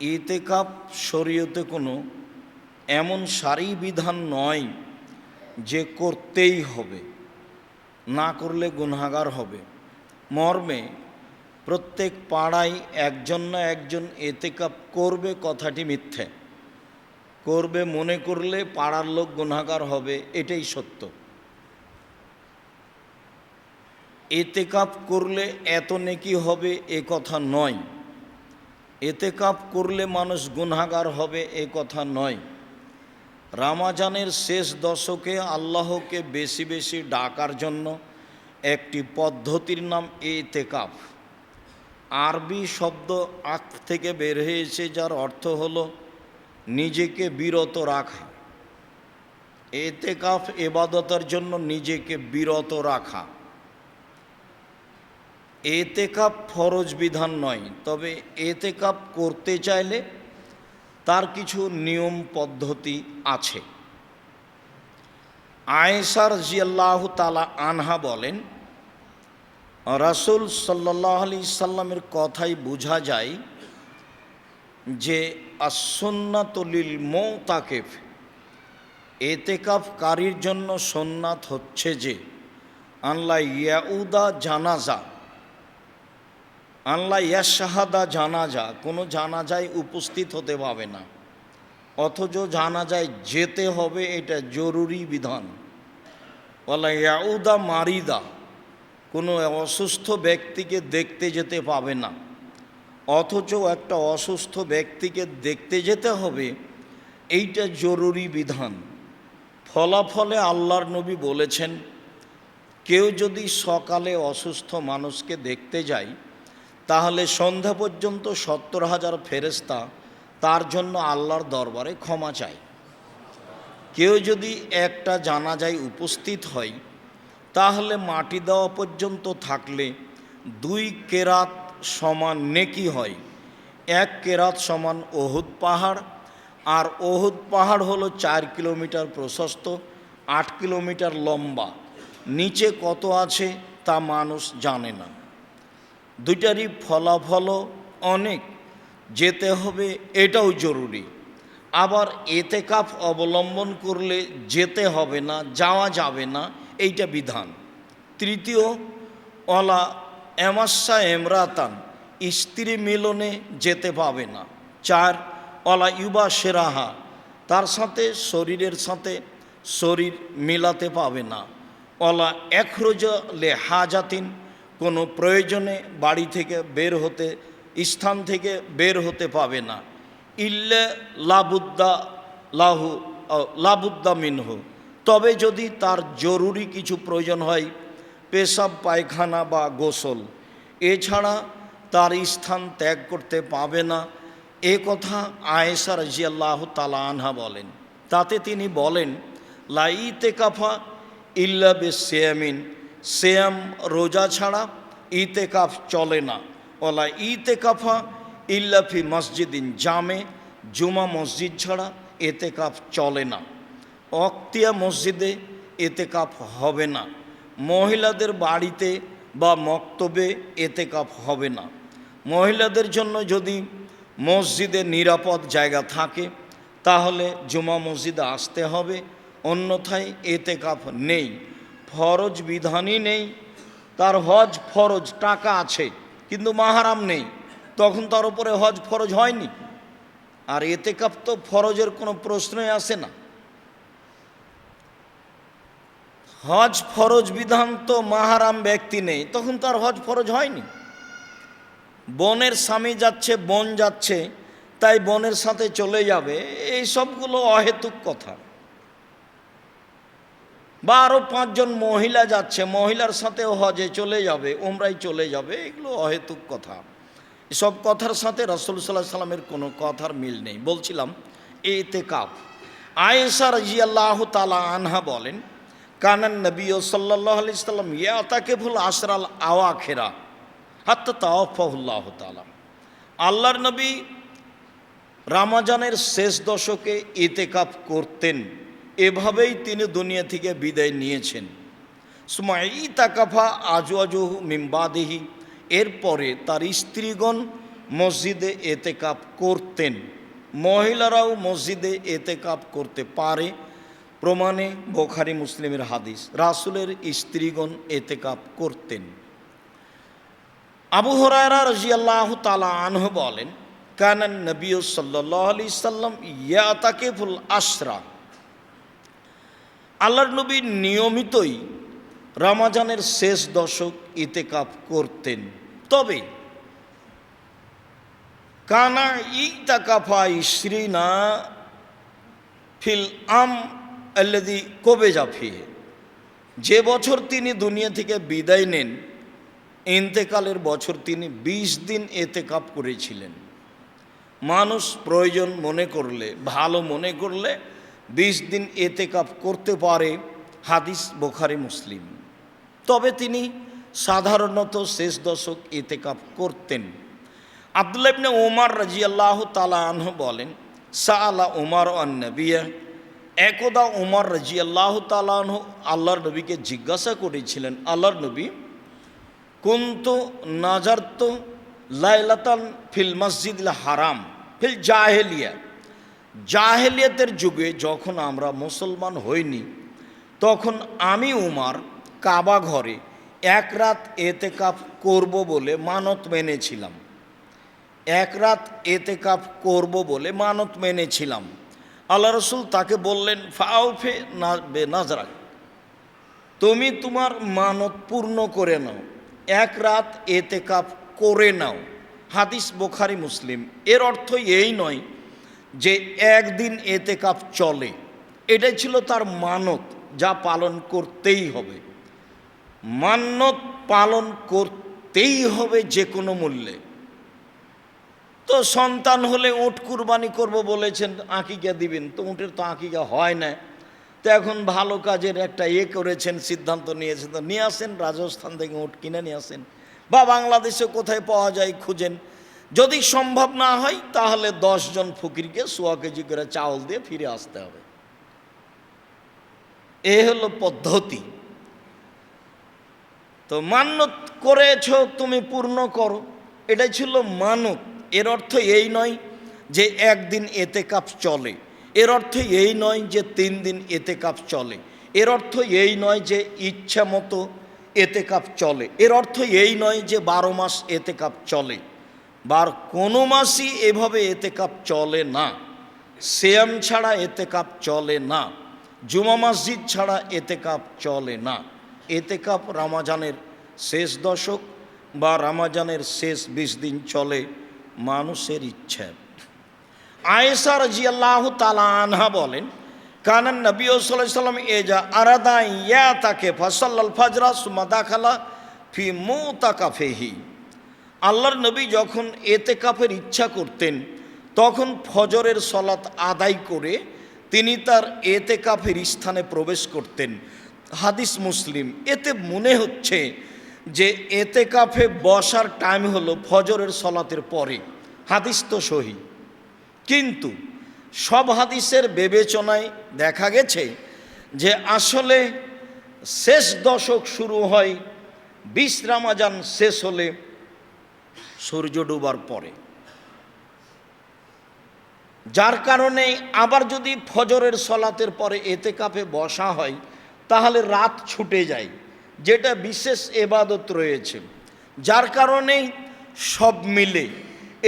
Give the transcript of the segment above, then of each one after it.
এতেকাপ শরীয়তে কোনো এমন সারি বিধান নয় যে করতেই হবে, না করলে গুনাগার হবে। মর্মে প্রত্যেক পাড়ায় একজন না একজন এতেকাপ করবে কথাটি মিথ্যে। করবে মনে করলে পাড়ার লোক গুনাগার হবে, এটাই সত্য। এতেকাপ করলে এত নেকি হবে এ কথা নয়। এতেকাপ করলে মানুষ গুনাগার হবে এ কথা নয়। রামাজানের শেষ দশকে আল্লাহকে বেশি বেশি ডাকার জন্য একটি পদ্ধতির নাম এতেকাফ। আরবি শব্দ আখ থেকে বের হয়েছে, যার অর্থ হলো নিজেকে বিরত রাখা। এতেকাফ এবাদতার জন্য নিজেকে বিরত রাখা। এতেকাপ ফরজ বিধান নয়, তবে এতেকাপ করতে চাইলে তার কিছু নিয়ম পদ্ধতি আছে। আয়েসার জিয়াল্লাহ তালা আনহা বলেন, রাসুল সাল্লাহ আলি সাল্লামের কথাই বোঝা যায় যে আসন্নাতলিল মৌতাকেফ এতেকাফকারীর জন্য সোননাথ হচ্ছে যে, আনলা ইয়াউদা জানাজা আল্লাহ ইয়াশাহাদা জানাজা, কোনো জানাজায় উপস্থিত হতে পাবে না। অথচ জানাজায় যেতে হবে এটা জরুরি বিধান। বলা ইয়াউদা মারিদা, কোনো অসুস্থ ব্যক্তিকে দেখতে যেতে পাবে না। অথচ একটা অসুস্থ ব্যক্তিকে দেখতে যেতে হবে, এইটা জরুরি বিধান। ফলাফলে আল্লাহর নবী বলেছেন, কেউ যদি সকালে অসুস্থ মানুষকে দেখতে যায় তাহলে সন্ধ্যা পর্যন্ত সত্তর হাজার ফেরেস্তা তার জন্য আল্লাহর দরবারে ক্ষমা চায়। কেউ যদি একটা জানাজায় উপস্থিত হয়, তাহলে মাটি দেওয়া পর্যন্ত থাকলে দুই কেরাত সমান নেকি হয়। এক কেরাত সমান ওহুদ পাহাড়, আর ওহুদ পাহাড় হলো চার কিলোমিটার প্রশস্ত, আট কিলোমিটার লম্বা। নিচে কত আছে তা মানুষ জানে না। দুইটারই ফলাফলও অনেক। যেতে হবে এটাও জরুরি। আবার এতে কাপ অবলম্বন করলে যেতে হবে না, যাওয়া যাবে না, এইটা বিধান। তৃতীয়, অলা এমাসা এমরাতান, স্ত্রী মিলনে যেতে পাবে না। চার, অলা ইউবা সেরাহা, তার সাথে শরীরের সাথে শরীর মিলাতে পাবে না। অলা একরোজ লে হাজাতিন কোনো প্রয়োজনে বাড়ি থেকে বের হতে, স্থান থেকে বের হতে পাবে না। ইল্লে লাবুদ্দা লাহু লাবুদ্দা মিনহু। তবে যদি তার জরুরি কিছু প্রয়োজন হয়, পেশাব, পায়খানা বা গোসল। এছাড়া তার স্থান ত্যাগ করতে পাবে না। এ কথা আয়েসা রাজিয়াল্লাহ তালা আনহা বলেন। তাতে তিনি বলেন, লাইতে কাফা ইল্লা বে সেয়াম রোজা ছাড়া ইতে কাফ চলে না। ওলা ইতে কাফা ইল্লাফি মসজিদিন জামে, জুমা মসজিদ ছাড়া এতে কাপ চলে না। অক্তিয়া মসজিদে এতে কাপ হবে না। মহিলাদের বাড়িতে বা মক্তবে এতে কাপ হবে না। মহিলাদের জন্য যদি মসজিদে নিরাপদ জায়গা থাকে, তাহলে জুমা মসজিদে আসতে হবে। অন্যথায় এতে কাপ নেই। ফরজ বিধানই নেই, তার হজ ফরজ, টাকা আছে, কিন্তু মাহারাম নেই। তখন তার উপরে হজ ফরজ হয়নি। আর এতে কাপ তো ফরজের কোনো প্রশ্নই আসে না। হজ ফরজ বিধান তো মাহারাম ব্যক্তি নেই, তখন তার হজ ফরজ হয়নি। বনের স্বামী যাচ্ছে, বন যাচ্ছে, তাই বনের সাথে চলে যাবে, এই সবগুলো অহেতুক কথা। বা আরও পাঁচজন মহিলা যাচ্ছে, মহিলার সাথেও হজে চলে যাবে ওমরাই চলে যাবে, এগুলো অহেতুক কথা। এসব কথার সাথে রসুল সাল্লাহ সাল্লামের কোনো কথার মিল নেই। বলছিলাম এতে কাপ আয়েসা রাজিয়াল্লাহ তালা আনহা বলেন, কানান নবী ও সাল্লাহ আলি সাল্লাম ইয়া তাকে ভুল আশরাল আওয়া খেরা হাত্তা তাওয়াফাহুল্লাহ তালা আল্লাহর নবী রামাজানের শেষ দশকে এতেকাপ করতেন। এভাবেই তিনি দুনিয়া থেকে বিদায় নিয়েছেন। সুমাই তাকাফা আজু আজু মিম্বাদেহি, এরপরে তার স্ত্রীগণ মসজিদে এতেকাপ করতেন। মহিলারাও মসজিদে এতেকাপ করতে পারে, প্রমাণে বোখারি মুসলিমের হাদিস, রাসুলের স্ত্রীগণ এতেকাপ করতেন। আবু হরায়রা রাজিয়াল্লাহ তালা আনহ বলেন, কানান নবী সাল্লাহ ইয়া তাকেফুল আশরা। আল্লাহর নবী নিয়মিতই রামাজানের শেষ দশক ইতেকাপ করতেন। তবে কানা ইতাকাফা ইশ্রিনা ফিল আম আল্লাদি কবে জাফিয়ে যে বছর তিনি দুনিয়া থেকে বিদায় নেন, ইন্তেকালের বছর তিনি ২০ দিন এতেকাপ করেছিলেন। মানুষ প্রয়োজন মনে করলে, ভালো মনে করলে ২০ দিন এতে এতেকাপ করতে পারে হাদিস বোখারি মুসলিম। তবে তিনি সাধারণত শেষ দশক এতে এতেকাপ করতেন। আবদুল্লাহ ইবনে ওমর রাজিয়াল্লাহ তালা আনহ বলেন, সাআলা ওমর নবিয়া, একদা ওমর রাজিয়াল্লাহ তালা আনহ আল্লাহর নবীকে জিজ্ঞাসা করেছিলেন, আল্লাহর নবী, কুন্তু নাজারত লাইলাতান ফিল মসজিদ হারাম ফিল জাহেলিয়া? জাহেলিয়াতের যুগে যখন আমরা মুসলমান হইনি, তখন আমি উমার কাবা ঘরে এক রাত এতেকাপ করব বলে মানত মেনেছিলাম। এক রাত এতে কাপ করব বলে মানত মেনেছিলাম। আল্লাহ রসুল তাকে বললেন ফাউফে না, বে নাজরা তুমি তোমার মানত পূর্ণ করে নাও, এক রাত এতে কাপ করে নাও। হাদিস বোখারি মুসলিম। এর অর্থ এই নয় যে একদিন এতে কাপ চলে। এটাই ছিল তার মানত, যা পালন করতেই হবে। মান্যত পালন করতেই হবে যে কোনো মূল্যে। তো সন্তান হলে উঁট কুরবানি করব বলেছেন, আঁকিকা দিবেন। তো উঁটের তো আঁকিকা হয় না। তো এখন ভালো কাজের একটা ইয়ে করেছেন, সিদ্ধান্ত নিয়েছেন। তো নিয়ে আসেন, রাজস্থান থেকে উঁট কিনে নিয়ে আসেন। বা বাংলাদেশে কোথায় পাওয়া যায় খুঁজেন। যদি সম্ভব না হয়, তাহলে জন ফকিরকে সোয়া কেজি করে চাউল দিয়ে ফিরে আসতে হবে। এ হলো পদ্ধতি। তো মান্যত করেছ, তুমি পূর্ণ করো। এটাই ছিল মানত এর অর্থ এই নয় যে একদিন এতে কাপ চলে। এর অর্থ এই নয় যে তিন দিন এতে কাপ চলে। এর অর্থ এই নয় যে ইচ্ছা মতো এতে কাপ চলে। এর অর্থ এই নয় যে বারো মাস এতে কাপ চলে। বার কোনো মাসই এভাবে এতে কাপ চলে না। সেয়াম ছাড়া এতে কাপ চলে না। জুমা মসজিদ ছাড়া এতে কাপ চলে না। এতে কাপ রামাজানের শেষ দশক বা রামাজানের শেষ বিশ দিন চলে মানুষের ইচ্ছা। আয়েসা রাজিয়াল্লাহ তালা আনহা বলেন কানান নবী সাল্লাম এজা আরাদা ইয়া তাকে ফসল্লাল ফাজরা সুমা দাখালা ফি মো তাকাফেহি আল্লাহর নবী যখন এতে কাফের ইচ্ছা করতেন, তখন ফজরের সলাত আদায় করে তিনি তার এতে কাফের স্থানে প্রবেশ করতেন। হাদিস মুসলিম, এতে মনে হচ্ছে যে এতে কাফে বসার টাইম হলো ফজরের সলাতের পরে। হাদিস তো সহি। কিন্তু সব হাদিসের বিবেচনায় দেখা গেছে যে আসলে শেষ দশক শুরু হয়, বিশ রামাজান শেষ হলে সূর্য ডুবার পরে। যার কারণে আবার যদি ফজরের সলাতের পরে এতে কাপে বসা হয়, তাহলে রাত ছুটে যায়, যেটা বিশেষ এবাদত রয়েছে। যার কারণেই সব মিলে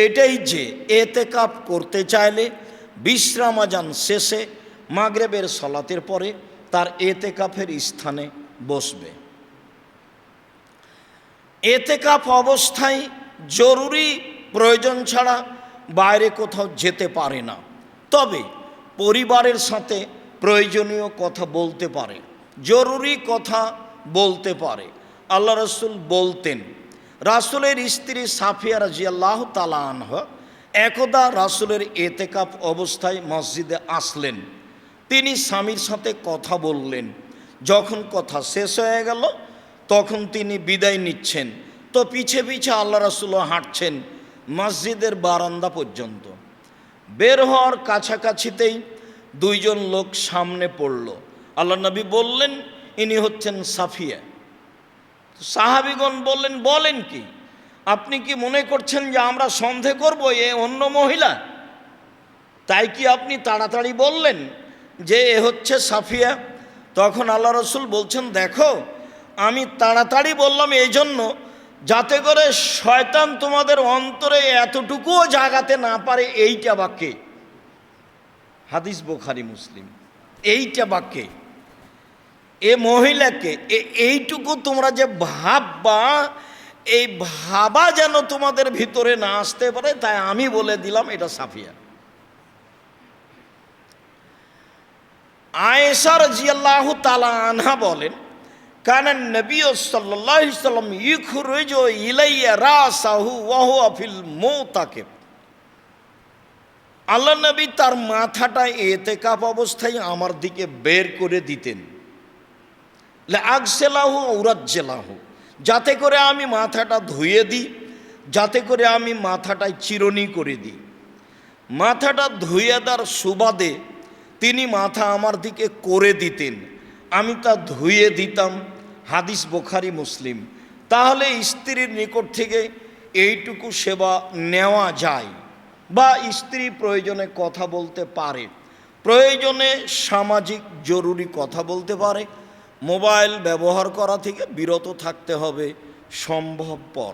এটাই যে এতে কাপ করতে চাইলে বিশ্রামাজান শেষে মাগরেবের সলাতের পরে তার এতে কাপের স্থানে বসবে। এতে কাপ অবস্থায় জরুরি প্রয়োজন ছাড়া বাইরে কোথাও যেতে পারে না। তবে পরিবারের সাথে প্রয়োজনীয় কথা বলতে পারে, জরুরি কথা বলতে পারে। আল্লাহ রসুল বলতেন, রাসুলের স্ত্রী সাফিয়া রাজিয়াল্লাহ তালা আনহ একদা রাসুলের এতেকাপ অবস্থায় মসজিদে আসলেন। তিনি স্বামীর সাথে কথা বললেন। যখন কথা শেষ হয়ে গেল, তখন তিনি বিদায় নিচ্ছেন। তো পিছে পিছে আল্লাহ রাসুলও হাঁটছেন মসজিদের বারান্দা পর্যন্ত। বের হওয়ার কাছাকাছিতেই দুইজন লোক সামনে পড়ল। আল্লাহ নবী বললেন, ইনি হচ্ছেন সাফিয়া। সাহাবিগণ বললেন, বলেন কি, আপনি কি মনে করছেন যে আমরা সন্দেহ করব এ অন্য মহিলা? তাই কি আপনি তাড়াতাড়ি বললেন যে এ হচ্ছে সাফিয়া? তখন আল্লাহ রসুল বলছেন, দেখো, আমি তাড়াতাড়ি বললাম এই জন্য যাতে করে শয়তান তোমাদের অন্তরে এতটুকুও জাগাতে না পারে এইটা বাক্যে। হাদিস বোখারি মুসলিম। এইটা বাক্যে, এ মহিলাকে এইটুকু তোমরা যে ভাববা, এই ভাবা যেন তোমাদের ভিতরে না আসতে পারে, তাই আমি বলে দিলাম এটা সাফিয়া। আয়েশার জিয়াল্লাহ তালা আনহা বলেন কারণ নবী সাল্লাহ সাল্লাম ইখরুজ ইলাইয়া রাসাহু ওয়াহু আফিল মৌতাকে আল্লাহ নবী তার মাথাটা এতে কাপ অবস্থায় আমার দিকে বের করে দিতেন। আগসেলাহু ঔরাজ্জেলাহু যাতে করে আমি মাথাটা ধুয়ে দিই, যাতে করে আমি মাথাটায় চিরনি করে দিই। মাথাটা ধুয়ে দেওয়ার সুবাদে তিনি মাথা আমার দিকে করে দিতেন। আমি তা ধুয়ে দিতাম হাদিস বোখারি, মুসলিম। তাহলে স্ত্রীর নিকট থেকে এইটুকু সেবা নেওয়া যায় বা স্ত্রী প্রয়োজনে কথা বলতে পারে। প্রয়োজনে সামাজিক জরুরি কথা বলতে পারে। মোবাইল ব্যবহার করা থেকে বিরত থাকতে হবে, সম্ভবপর।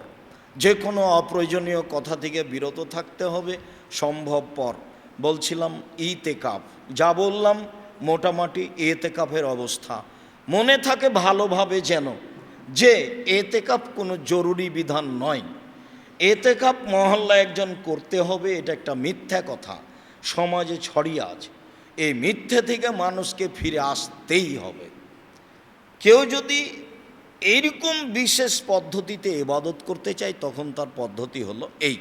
যে কোনো অপ্রয়োজনীয় কথা থেকে বিরত থাকতে হবে, সম্ভবপর। বলছিলাম ইতেকাপ যা বললাম, মোটামুটি এতেকাপের অবস্থা। মনে থাকে ভালোভাবে যেন যে এতেকাপ কোনো জরুরি বিধান নয়। এতেকাপ মহল্লা একজন করতে হবে, এটা একটা মিথ্যা কথা। সমাজে ছড়িয়ে আছে। এই মিথ্যে থেকে মানুষকে ফিরে আসতেই হবে। কেউ যদি এইরকম বিশেষ পদ্ধতিতে এবাদত করতে চায়, তখন তার পদ্ধতি হলো এই।